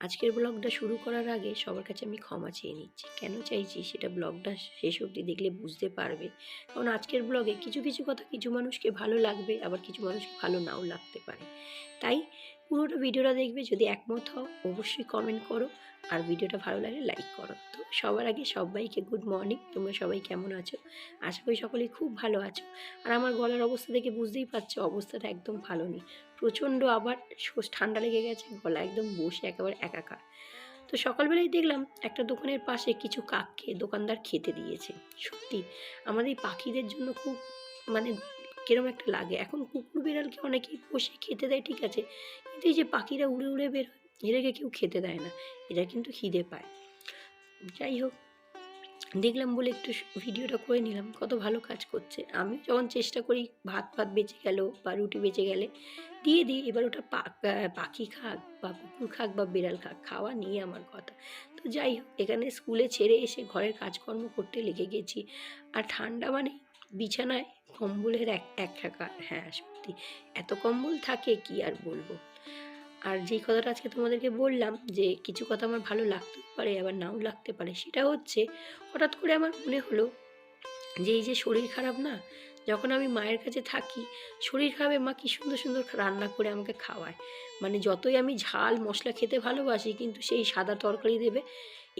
আজকের ব্লগটা শুরু করার আগে সবার কাছে আমি ক্ষমা চেয়ে নিচ্ছি। কেন চাইছি? সেটা ব্লগটা শেষ অবধি দেখলে বুঝতে পারবে। কারণ আজকের ব্লগে কিছু কিছু কথা কিছু মানুষকে ভালো লাগবে, আবার কিছু মানুষকে ভালো নাও লাগতে পারে। তাই পুরোটা ভিডিওটা দেখবে, যদি একমত হও, অবশ্যই কমেন্ট করো। আর ভিডিওটা ভালো লাগলে লাইক করো। তো সবার আগে সবাইকে গুড মর্নিং তোমরা সবাই কেমন আছো? আশা করি সকলেই খুব ভালো আছো। আর আমার গলার অবস্থা দেখে বুঝতেই পারছ অবস্থাটা একদম ভালো নেই। প্রচণ্ড আবার ঠান্ডা লেগে গেছে গলা একদম বসে একেবারে একাকার। তো সকালবেলায় দেখলাম একটা দোকানের পাশে কিছু কাককে দোকানদার খেতে দিয়েছে। সত্যি আমাদের পাখিদের জন্য খুব মানে কিরম একটা লাগে। এখন কুকুর বিড়ালকে অনেকেই বসে খেতে দেয় ঠিক আছে। কিন্তু এই যে পাখিরা উড়ে উড়ে বের হয়, এদেরকে কেউ খেতে দেয় না এরা কিন্তু খিদে পায়। যাই হোক, দেখলাম বলে একটু ভিডিওটা করে নিলাম, কত ভালো কাজ করছে। আমি যখন চেষ্টা করি ভাত ভাত বেঁচে গেল বা রুটি বেঁচে গেলে, দিয়ে দিই, এবার ওটা পাখি খাক বা কুকুর খাক বা বিড়াল খাক, খাওয়া নিয়ে আমার কথা। তো যাই হোক, এখানে স্কুলে ছেড়ে এসে ঘরের কাজকর্ম করতে লেগে গেছি। আর ঠান্ডা মানে বিছানায় কম্বলের এক এক হ্যাঁ সত্যি, এত কম্বল থাকে কি আর বলব? আর যেই কথাটা আজকে তোমাদেরকে বললাম যে কিছু কথা আমার ভালো লাগতে পারে, আবার নাও লাগতে পারে, সেটা হচ্ছে হঠাৎ করে আমার মনে হলো যে এই যে শরীর খারাপ না, যখন আমি মায়ের কাছে থাকি, শরীর খারাপে মা কি সুন্দর সুন্দর রান্না করে আমাকে খাওয়ায়। মানে যতই আমি ঝাল মশলা খেতে ভালোবাসি, কিন্তু সেই সাদা তরকারি দেবে,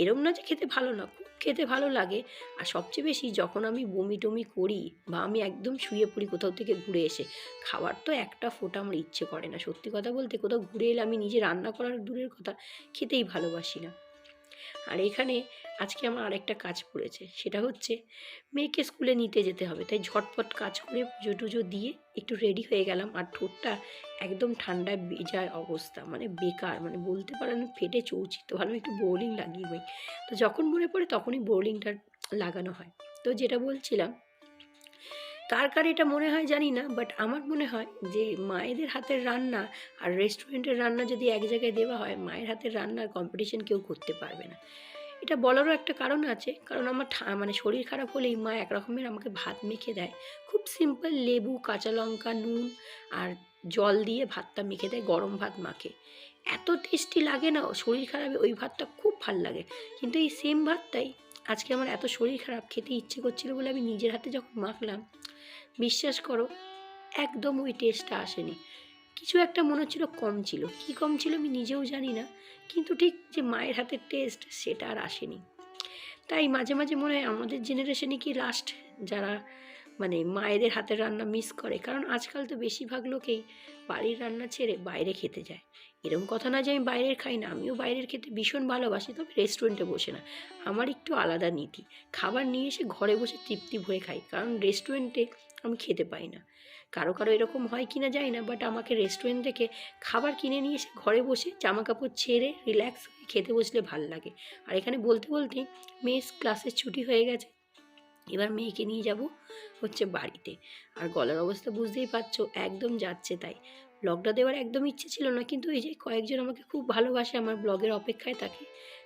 এরম না যে খেতে ভালো না খেতে ভালো লাগে। আর সবচেয়ে বেশি যখন আমি বমি টমি করি বা আমি একদম শুয়ে পড়ি কোথাও থেকে ঘুরে এসে খাবার তো একটা ফোঁটা আমার ইচ্ছে করে না। সত্যি কথা বলতে কোথাও ঘুরে এলে আমি নিজে রান্না করার দূরের কথা খেতেই ভালোবাসি না। আর এখানে আজকে আমার আরেকটা কাজ পড়েছে। সেটা হচ্ছে মেয়েকে স্কুলে নিতে যেতে হবে। তাই ঝটপট কাজ করে পুজো টুজো দিয়ে একটু রেডি হয়ে গেলাম আর ঠোঁটটা একদম ঠান্ডায় বেজায় অবস্থা। মানে বেকার মানে বলতে পারেন ফেটে চৌচিত। ভালো একটু বোলিং লাগিয়ে নিই। তো যখন মনে পড়ে তখনই বোলিংটা লাগানো হয়। তো যেটা বলছিলাম, কার কার এটা মনে হয় জানি না বাট আমার মনে হয় যে মায়েদের হাতের রান্না আর রেস্টুরেন্টের রান্না যদি এক জায়গায় দেওয়া হয়, মায়ের হাতের রান্নার কম্পিটিশন কেউ করতে পারবে না। এটা বলারও একটা কারণ আছে। কারণ আমার মানে শরীর খারাপ হলেই মা এক রকমের আমাকে ভাত মেখে দেয়। খুব সিম্পল লেবু, কাঁচা লঙ্কা, নুন আর জল দিয়ে ভাতটা মেখে দেয়, গরম ভাত মাখে। এত টেস্টি লাগে না, শরীর খারাপে ওই ভাতটা খুব ভালো লাগে। কিন্তু এই সেম ভাতটাই আজকে আমার এত শরীর খারাপ, খেতে ইচ্ছে করছিল বলে আমি নিজের হাতে যখন মাখলাম, বিশ্বাস করো, একদম ওই টেস্টটা আসেনি। কিছু একটা মনে হচ্ছিল কম ছিল। কি কম ছিল আমি নিজেও জানি না, কিন্তু ঠিক যে মায়ের হাতের টেস্ট সেটা আর আসেনি। তাই মাঝে মাঝে মনে হয় আমাদের জেনারেশনে কি লাস্ট যারা মানে মায়েদের হাতের রান্না মিস করে। কারণ আজকাল তো বেশিরভাগ লোকেই বাড়ির রান্না ছেড়ে বাইরে খেতে যায়। এরকম কথা না যে আমি বাইরের খাই না, আমিও বাইরের খেতে ভীষণ ভালোবাসি, তবে রেস্টুরেন্টে বসে না। আমার একটু আলাদা নীতি। খাবার নিয়ে এসে ঘরে বসে তৃপ্তি ভরে খাই, কারণ রেস্টুরেন্টে আমি খেতে পাই না। কারও কারও এরকম হয় কি না জানি না বাট আমাকে রেস্টুরেন্ট থেকে খাবার কিনে নিয়ে এসে ঘরে বসে জামা কাপড় ছেড়ে রিল্যাক্স খেতে বসলে ভালো লাগে। আর এখানে বলতে বলতে মেয়ের ক্লাসের ছুটি হয়ে গেছে। এবার মেয়েকে নিয়ে যাব হচ্ছে বাড়িতে। আর গলার অবস্থা বুঝতেই পারছ, একদম যাচ্ছে তাই। ব্লগটা দেওয়ার একদম ইচ্ছে ছিল না, কিন্তু এই যে কয়েকজন আমাকে খুব ভালোবাসে, আমার ব্লগের অপেক্ষায় থাকে,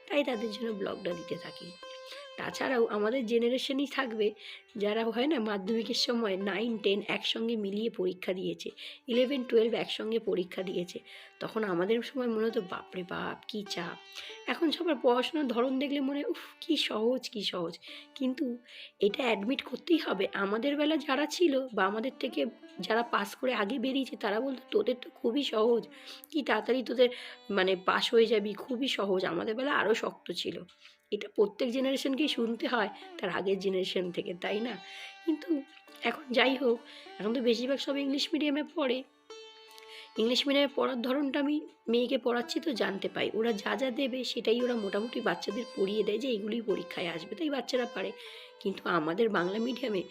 তাই তাদের জন্য ব্লগটা দিতে থাকি। তাছাড়াও আমাদের জেনারেশনই থাকবে যারা হয় না মাধ্যমিকের সময় নাইন টেন একসঙ্গে মিলিয়ে পরীক্ষা দিয়েছে ইলেভেন টুয়েলভ একসঙ্গে পরীক্ষা দিয়েছে। তখন আমাদের সময় মনে হতো, বাপরে বাপ, কী চাপ। এখন সবার পড়াশোনার ধরন দেখলে মনে হয়, উফ, কী সহজ কী সহজ। কিন্তু এটা অ্যাডমিট করতেই হবে। আমাদের বেলা যারা ছিল বা আমাদের থেকে যারা পাস করে আগে বেরিয়েছে, তারা বলতো, তোদের তো খুবই সহজ। কি তাড়াতাড়ি তোদের মানে পাস হয়ে যাবি, খুবই সহজ। আমাদের বেলা আরও শক্ত ছিল। এটা প্রত্যেক জেনারেশনকেই শুনতে হয়, তার আগের জেনারেশন থেকে, তাই না? কিন্তু এখন যাই হোক, এখন তো বেশিরভাগ সব ইংলিশ মিডিয়ামে পড়ে। ইংলিশ মিডিয়ামে পড়ার ধরনটা আমি মেয়েকে পড়াচ্ছি তো জানতে পাই। ওরা যা যা দেবে সেটাই ওরা মোটামুটি বাচ্চাদের পড়িয়ে দেয় যে এগুলোই পরীক্ষায় আসবে, তাই বাচ্চারা পারে। কিন্তু আমাদের বাংলা মিডিয়ামে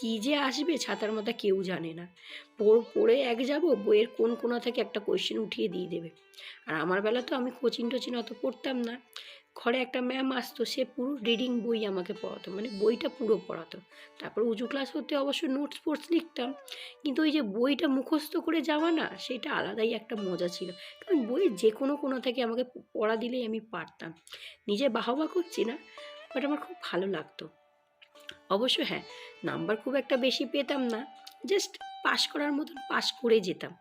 কী যে আসবে ছাতার মাথা কেউ জানে না। পড়- পড়ে এক যাব, বইয়ের কোন কোনা থেকে একটা কোয়েশ্চেন উঠিয়ে দিয়ে দেবে। আর আমার বেলা তো আমি কোচিং টোচিং অত পড়তাম না। ঘরে একটা ম্যাম আসতো, সে পুরো রিডিং বই আমাকে পড়াতো মানে বইটা পুরো পড়াতো। তারপর উঁচু ক্লাস হতে অবশ্য নোটস ফোটস লিখতাম, কিন্তু ওই যে বইটা মুখস্থ করে যাওয়া না, সেটা আলাদাই একটা মজা ছিল। কারণ বইয়ের যে কোনো কোনো থেকে আমাকে পড়া দিলেই আমি পারতাম। নিজে বাহবা করছি না বাট আমার খুব ভালো লাগতো। অবশ্য হ্যাঁ নাম্বার খুব একটা বেশি পেতাম না জাস্ট পাশ করার মতন পাশ করে যেতাম।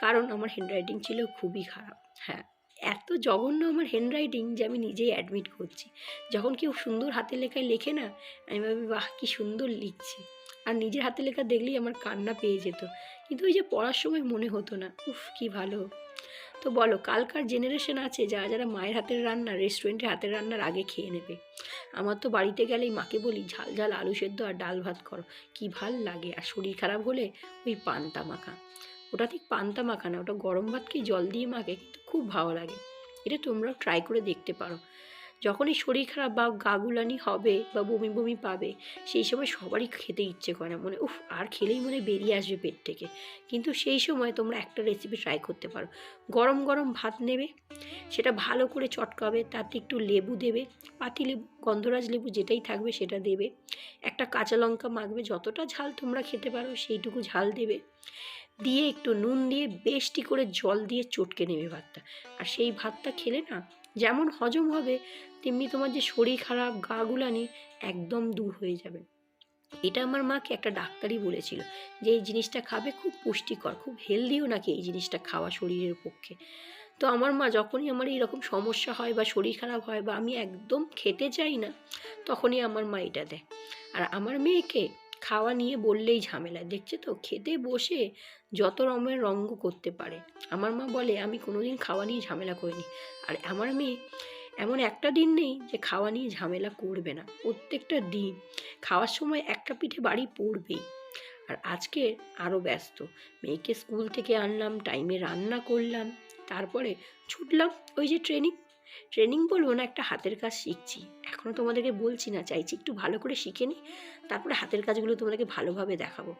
কারণ আমার হ্যান্ডরাইটিং ছিল খুবই খারাপ হ্যাঁ। এত জঘন্য আমার হ্যান্ডরাইটিং যে আমি নিজেই অ্যাডমিট করছি। যখন কেউ সুন্দর হাতের লেখায় লেখে না, আমি ভাবি, বাহ, কী সুন্দর লিখছি। আর নিজের হাতে লেখা দেখলেই আমার কান্না পেয়ে যেত। কিন্তু ওই যে পড়ার সময় মনে হতো না, উফ, কি ভালো। তো বলো, কালকার জেনারেশন আছে যারা যারা মায়ের হাতের রান্না রেস্টুরেন্টের হাতের রান্নার আগে খেয়ে নেবে। আমার তো বাড়িতে গেলেই মাকে বলি, ঝাল ঝাল, আলু সেদ্ধ আর ডাল ভাত করো। কি ভালো লাগে। আর শরীর খারাপ হলে ওই পান্তা মাখা। ওটা ঠিক পান্তা মাখা না, ওটা গরম ভাতকেই জল দিয়ে মাখে কিন্তু খুব ভালো লাগে। এটা তোমরাও ট্রাই করে দেখতে পারো। যখনই শরীর খারাপ বা গাগুলানি হবে বা বমি বমি পাবে, সেই সময় সবারই খেতে ইচ্ছে করে না। মনে উফ, আর খেলেই মনে বেরিয়ে আসবে পেট থেকে। কিন্তু সেই সময় তোমরা একটা রেসিপি ট্রাই করতে পারো। গরম গরম ভাত নেবে, সেটা ভালো করে চটকাবে, তাতে একটু লেবু দেবে, পাতি লেবু, গন্ধরাজ লেবু যেটাই থাকবে সেটা দেবে। একটা কাঁচা লঙ্কা মাখবে, যতটা ঝাল তোমরা খেতে পারো সেইটুকু ঝাল দেবে। দিয়ে একটু নুন দিয়ে বেশটি করে জল দিয়ে চটকে নেবে ভাতটা। আর সেই ভাতটা খেলে না যেমন হজম হবে, তেমনি তোমার যে শরীর খারাপ, গা গুলানি একদম দূর হয়ে যাবে। এটা আমার মাকে একটা ডাক্তারই বলেছিল যে এই জিনিসটা খাবে খুব পুষ্টিকর, খুব হেলদিও নাকি এই জিনিসটা খাওয়া শরীরের পক্ষে। তো আমার মা যখনই আমার এইরকম সমস্যা হয় বা শরীর খারাপ হয় বা আমি একদম খেতে চাই না, তখনই আমার মা এটা দেয়। আর আমার মেয়েকে খাওয়া নিয়ে বললেই ঝামেলা। দেখছে তো, খেতে বসে যত রকমের রঙ্গ করতে পারে। আমার মা বলে, আমি কোনোদিন খাওয়া নিয়ে ঝামেলা করিনি। আর আমার মেয়ে এমন একটা দিন নেই যে খাওয়া নিয়ে ঝামেলা করবে না। প্রত্যেকটা দিন খাওয়ার সময় একটা পিঠে বাড়ি পড়বেই আর আজকে আরও ব্যস্ত। মেয়েকে স্কুল থেকে আনলাম, টাইমে রান্না করলাম, তারপরে ছুটলাম ওই যে ট্রেনিং। ট্রেনিং বলব না, একটা হাতের কাজ শিখছি। এখনও তোমাদেরকে বলছি না, চাইছি একটু ভালো করে শিখে নিই। তারপরে হাতের কাজগুলো তোমাদেরকে ভালোভাবে দেখাবো।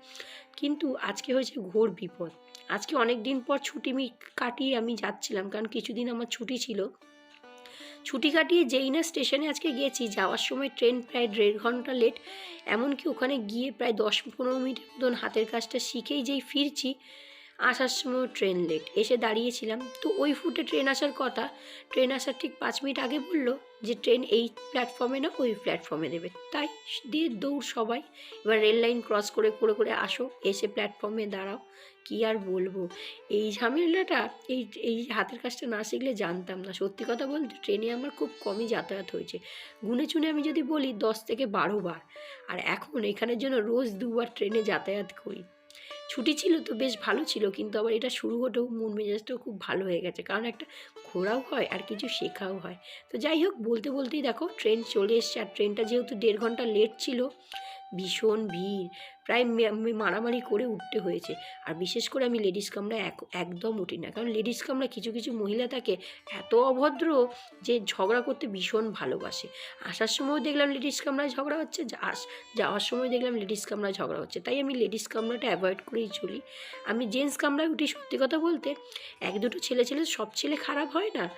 কিন্তু আজকে হয়েছে ঘোর বিপদ। আজকে অনেক দিন পর ছুটি কাটিয়ে আমি যাচ্ছিলাম, কারণ কিছুদিন আমার ছুটি ছিল। ছুটি কাটিয়ে যেই না স্টেশনে আজকে গিয়েছি। যাওয়ার সময় ট্রেন প্রায় দেড় ঘণ্টা লেট, এমনকি ওখানে গিয়ে প্রায় দশ পনেরো মিনিট মতন হাতের কাজটা শিখেই যেই ফিরছি আসার সময় ট্রেন লেট এসে দাঁড়িয়েছিলাম। তো ওই ফুটে ট্রেন আসার কথা ট্রেন আসার ঠিক পাঁচ মিনিট আগে বলল যে ট্রেন এই প্ল্যাটফর্মে না, ওই প্ল্যাটফর্মে দেবে। তাই দিয়ে দৌড় সবাই, এবার রেল লাইন ক্রস করে করে করে আসো। এসে প্ল্যাটফর্মে দাঁড়াও। কি আর বলব? এই ঝামেলাটা, এই এই হাতের কাজটা না শিখলে জানতাম না। সত্যি কথা বলতে ট্রেনে আমার খুব কমই যাতায়াত হয়েছে। গুনে চুনে আমি যদি বলি, দশ থেকে বারো বার। আর এখন এখানের জন্য রোজ দুবার ট্রেনে যাতায়াত করি। ছুটি ছিল তো বেশ ভালো ছিল, কিন্তু আবার এটা শুরু হতেও মন মেজাজটাও খুব ভালো হয়ে গেছে। কারণ একটা ঘোরাও হয় আর কিছু শেখাও হয়। তো যাই হোক, বলতে বলতেই দেখো ট্রেন চলে এসছে। আর ট্রেনটা যেহেতু দেড় ঘণ্টা লেট ছিল ভীষণ ভিড়। প্রায় মারামারি করে উঠতে হয়েছে। আর বিশেষ করে আমি লেডিস কামরা এক, একদম উঠি না। কারণ লেডিস কামরা কিছু কিছু মহিলা থাকে এত অভদ্র যে ঝগড়া করতে ভীষণ ভালোবাসে। আসার সময়ও দেখলাম লেডিস কামরায় ঝগড়া হচ্ছে আস- যাওয়ার সময় দেখলাম লেডিস কামরায় ঝগড়া হচ্ছে। তাই আমি লেডিস কামরাটা অ্যাভয়েড করেই চলি। আমি জেন্টস কামরায় উঠি সত্যি কথা বলতে, এক দুটো ছেলে ছেলে সব ছেলে খারাপ হয় না?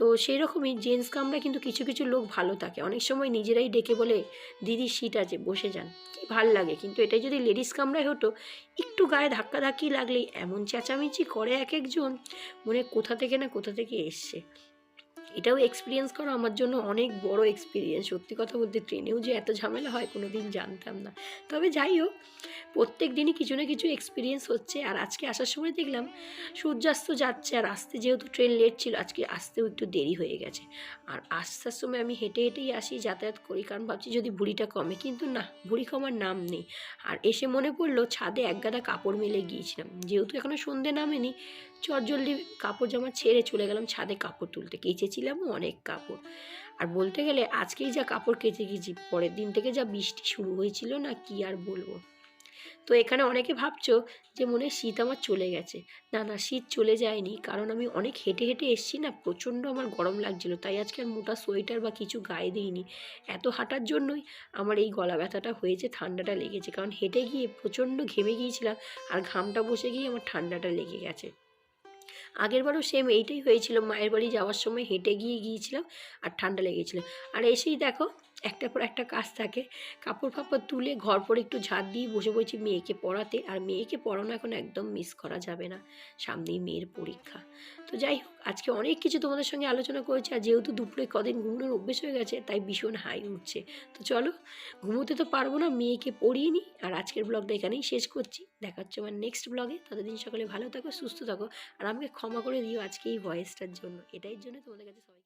তো সেই রকমই জেন্টস কামরা কিন্তু কিছু কিছু লোক ভালো থাকে। অনেক সময় নিজেরাই ডেকে বলে, দিদি সিট আছে, বসে যান। কি ভালো লাগে। কিন্তু এটাই যদি লেডিস কামরায় হতো, একটু গায়ে ধাক্কাধাক্কি লাগলেই এমন চেঁচামেচি করে এক একজন, মনে কোথা থেকে না কোথা থেকে এসছে। এটাও এক্সপিরিয়েন্স করা, আমার জন্য অনেক বড় এক্সপিরিয়েন্স সত্যি কথা বলতে ট্রেনেও যে এত ঝামেলা হয় কোনো দিন জানতাম না। তবে যাই হোক, প্রত্যেক দিনই কিছু না কিছু এক্সপিরিয়েন্স হচ্ছে। আর আজকে আসার সময় দেখলাম, সূর্যাস্ত যাচ্ছে আর আসতে যেহেতু ট্রেন লেট ছিল, আজকে আসতেও একটু দেরি হয়ে গেছে। আর আসার সময় আমি হেঁটে হেঁটেই আসি, যাতায়াত করি, কারণ ভাবছি যদি ভুঁড়িটা কমে, কিন্তু না, ভুঁড়ি কমার নাম নেই। আর এসে মনে পড়ল, ছাদে এক গাদা কাপড় মেলে গিয়েছিলাম। যেহেতু এখনও সন্ধে নামেনি চট জলদি কাপড় জামা ছেড়ে চলে গেলাম ছাদে কাপড় তুলতে। কেচেছিলামও অনেক কাপড়। আর বলতে গেলে আজকেই যা কাপড় কেচে গেছি, পরের দিন থেকে যা বৃষ্টি শুরু হয়েছিল না কি আর বলব। তো এখানে অনেকে ভাবছ যে মনে শীত আমার চলে গেছে। না না, শীত চলে যায়নি। কারণ আমি অনেক হেঁটে হেঁটে এসেছি না, প্রচণ্ড আমার গরম লাগছিল। তাই আজকে আর মোটা সোয়েটার বা কিছু গায়ে দিইনি। এত হাঁটার জন্যই আমার এই গলা ব্যথাটা হয়েছে, ঠান্ডাটা লেগেছে। কারণ হেঁটে গিয়ে প্রচণ্ড ঘেমে গিয়েছিলাম আর ঘামটা বসে গিয়ে আমার ঠান্ডাটা লেগে গেছে। আগেরবারও সেম এইটাই হয়েছিল। মায়ের বাড়ি যাওয়ার সময় হেঁটে গিয়ে গিয়েছিলাম আর ঠান্ডা লেগেছিল। আর এসেই দেখো একটার পর একটা কাজ থাকে। কাপড় ফাপড় তুলে ঘর পরে একটু ঝাড় দিয়ে বসে পড়েছি মেয়েকে পড়াতে। আর মেয়েকে পড়ানো এখন একদম মিস করা যাবে না। সামনেই মেয়ের পরীক্ষা। তো যাই হোক, আজকে অনেক কিছু তোমাদের সঙ্গে আলোচনা করেছি। আর যেহেতু দুপুরে কদিন ঘুমানোর অভ্যেস হয়ে গেছে, তাই ভীষণ হাই উঠছে। তো চলো, ঘুমোতে তো পারব না, মেয়েকে পড়িয়ে নিই। আর আজকের ব্লগটা এখানেই শেষ করছি। দেখা হচ্ছে আমার নেক্সট ব্লগে ততদিন সকালে ভালো থাকো, সুস্থ থাকো। আর আমাকে ক্ষমা করে দিও আজকে এই ভয়েসটার জন্য। এটাই জন্য তোমাদের কাছে সবাই